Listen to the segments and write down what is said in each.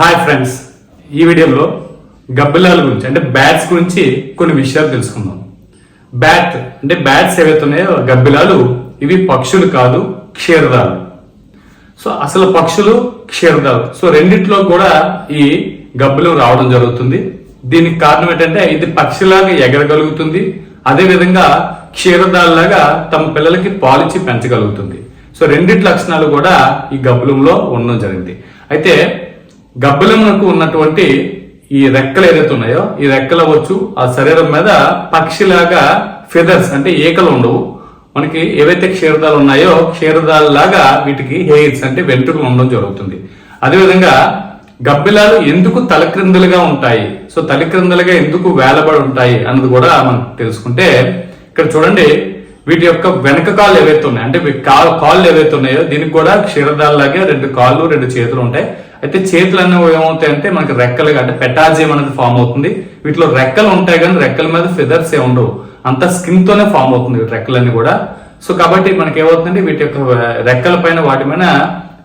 Hi friends ఈ వీడియోలో గబ్బిలాల గురించి అంటే బ్యాట్స్ గురించి కొన్ని విషయాలు తెలుసుకుందాం. బ్యాట్ అంటే బ్యాట్స్ ఏవైతే ఉన్నాయో గబ్బిలాలు ఇవి పక్షులు కాదు క్షీరదాలు. సో అసలు పక్షులు క్షీరదాలు. సో రెండిట్లో కూడా ఈ గబ్బిలం రావడం జరుగుతుంది. దీనికి కారణం ఏంటంటే ఇది పక్షిలాగా ఎగరగలుగుతుంది. అదేవిధంగా క్షీరదాలలాగా తమ పిల్లలకి పాలిచ్చి పెంచగలుగుతుంది. సో రెండిటి లక్షణాలు కూడా ఈ గబ్బిలంలో ఉండడం జరిగింది. అయితే గబ్బలమునకు ఉన్నటువంటి ఈ రెక్కలు ఏదైతే ఉన్నాయో ఈ రెక్కలు అవ్వచ్చు ఆ శరీరం మీద పక్షిలాగా ఫెదర్స్ అంటే ఏకలు ఉండవు. మనకి ఏవైతే క్షీరదాలు ఉన్నాయో క్షీరదాలు లాగా వీటికి హెయిర్స్ అంటే వెంట్రుకలు ఉండడం జరుగుతుంది. అదేవిధంగా గబ్బిలాలు ఎందుకు తలక్రిందులుగా ఉంటాయి? సో తలక్రిందులుగా ఎందుకు వేలబడి ఉంటాయి అన్నది కూడా మనం తెలుసుకుంటే ఇక్కడ చూడండి వీటి యొక్క వెనక కాళ్ళు ఏవైతే ఉన్నాయి అంటే కాళ్ళు ఏవైతే ఉన్నాయో దీనికి కూడా క్షీరదాల్లాగే రెండు కాళ్ళు రెండు చేతులు ఉంటాయి. అయితే చేతులు అనేవి ఏమవుతాయి అంటే మనకి రెక్కలుగా అంటే పెటాజియం అనేది ఫామ్ అవుతుంది. వీటిలో రెక్కలు ఉంటాయి కానీ రెక్కల మీద ఫెదర్స్ ఏ ఉండవు. అంత స్కిన్ తోనే ఫామ్ అవుతుంది రెక్కలన్నీ కూడా. సో కాబట్టి మనకి ఏమవుతుందంటే వీటి యొక్క రెక్కల పైన వాటి పైన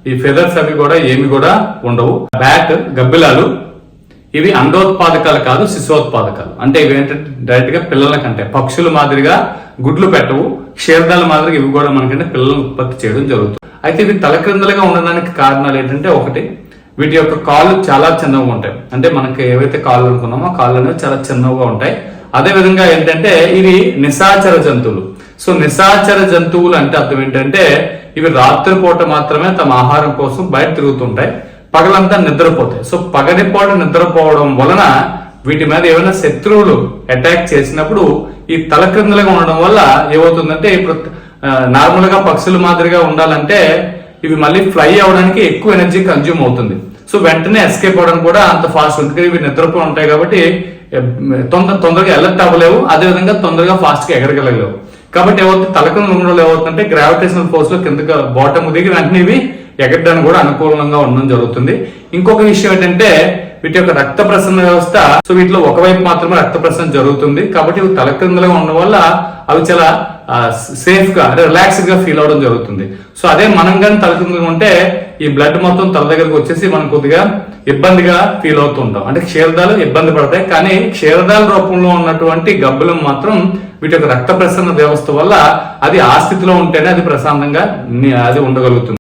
ఈ ఫెదర్స్ అవి కూడా ఏమి కూడా ఉండవు. బ్యాట్ గబ్బిలాలు ఇవి అండోత్పాదకాలు కాదు శిశోత్పాదకాలు అంటే ఇవి ఏంటంటే డైరెక్ట్గా పిల్లల కంటే పక్షుల మాదిరిగా గుడ్లు పెట్టవు క్షీరదాల మాదిరిగా ఇవి కూడా మనకంటే పిల్లలను ఉత్పత్తి చేయడం జరుగుతుంది. అయితే ఇవి తలక్రిందలుగా ఉండడానికి కారణాలు ఏంటంటే ఒకటి వీటి యొక్క కాళ్ళు చాలా చిన్నగా ఉంటాయి. అంటే మనకి ఏవైతే కాళ్ళు అనుకున్నామో కాళ్ళు అనేవి చాలా చిన్నగా ఉంటాయి. అదే విధంగా ఏంటంటే ఇవి నిశాచర జంతువులు. సో నిశాచర జంతువులు అంటే అర్థం ఏంటంటే ఇవి రాత్రిపూట మాత్రమే తమ ఆహారం కోసం బయట తిరుగుతుంటాయి. పగలంతా నిద్రపోతాయి. సో పగటిపూట నిద్రపోవడం వలన వీటి మీద ఏమైనా శత్రువులు అటాక్ చేసినప్పుడు ఈ తలక్రిందులుగా ఉండడం వల్ల ఏమవుతుందంటే ఇప్పుడు నార్మల్గా పక్షుల మాదిరిగా ఉండాలంటే ఇవి మళ్ళీ ఫ్లై అవడానికి ఎక్కువ ఎనర్జీ కన్జ్యూమ్ అవుతుంది. సో వెంటనే ఎస్కేప్ అవడానికి కూడా అంత ఫాస్ట్ ఉంటుంది. ఇవి నిద్రపో ఉంటాయి కాబట్టి తొందర తొందరగా అలర్ట్ అవ్వలేవు. అదే విధంగా తొందరగా ఫాస్ట్గా ఎగరగలగలేవు. కాబట్టి ఏమవుతుంది? తలకను ఉండడం ఏమవుతుందంటే గ్రావిటేషనల్ ఫోర్స్లో కిందకి బాటమ్ దిగి వెంటనే ఇవి ఎగరడానికి కూడా అనుకూలంగా ఉండడం జరుగుతుంది. ఇంకొక విషయం ఏంటంటే వీటి యొక్క రక్త ప్రసరణ వ్యవస్థ సో వీటిలో ఒకవైపు మాత్రమే రక్త ప్రసరణ జరుగుతుంది. కాబట్టి ఇవి తలక్రిందులుగా ఉండడం వల్ల అవి చాలా సేఫ్గా అంటే రిలాక్స్డ్గా ఫీల్ అవడం జరుగుతుంది. సో అదే మనం కానీ తలక్రిందులుగా ఉంటే ఈ బ్లడ్ మొత్తం తల దగ్గరకు వచ్చేసి మనం కొద్దిగా ఇబ్బందిగా ఫీల్ అవుతుంటాం అంటే క్షీరదాలు ఇబ్బంది పడతాయి. కానీ క్షీరదాల రూపంలో ఉన్నటువంటి గబ్బులు మాత్రం వీటి యొక్క రక్త ప్రసరణ వ్యవస్థ వల్ల అది ఆ స్థితిలో ఉంటేనే అది ప్రశాంతంగా అది ఉండగలుగుతుంది.